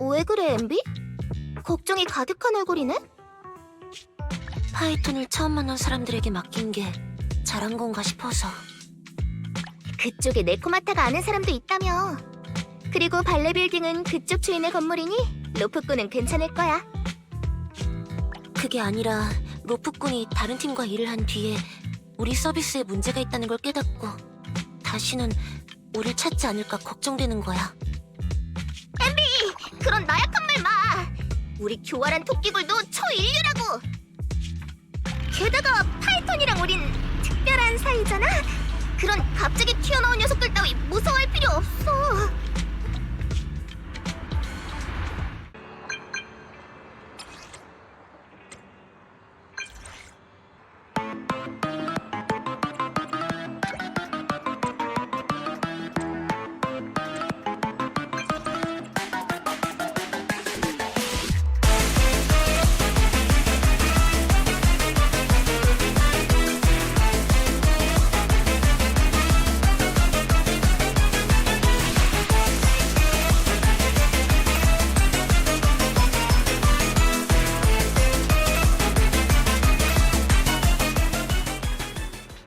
왜 그래, 엠비? 걱정이 가득한 얼굴이네? 파이톤을 처음 만난 사람들에게 맡긴 게 잘한 건가 싶어서 그쪽에 네코마타가 아는 사람도 있다며. 그리고 발레 빌딩은 그쪽 주인의 건물이니 로프꾼은 괜찮을 거야. 그게 아니라 로프꾼이 다른 팀과 일을 한 뒤에 우리 서비스에 문제가 있다는 걸 깨닫고 다시는 우릴 찾지 않을까 걱정되는 거야. 우리 교활한 토끼굴도 초인류라고. 게다가 파이톤이랑 우린 특별한 사이잖아. 그런 갑자기 튀어나온 녀석들 따위 없어.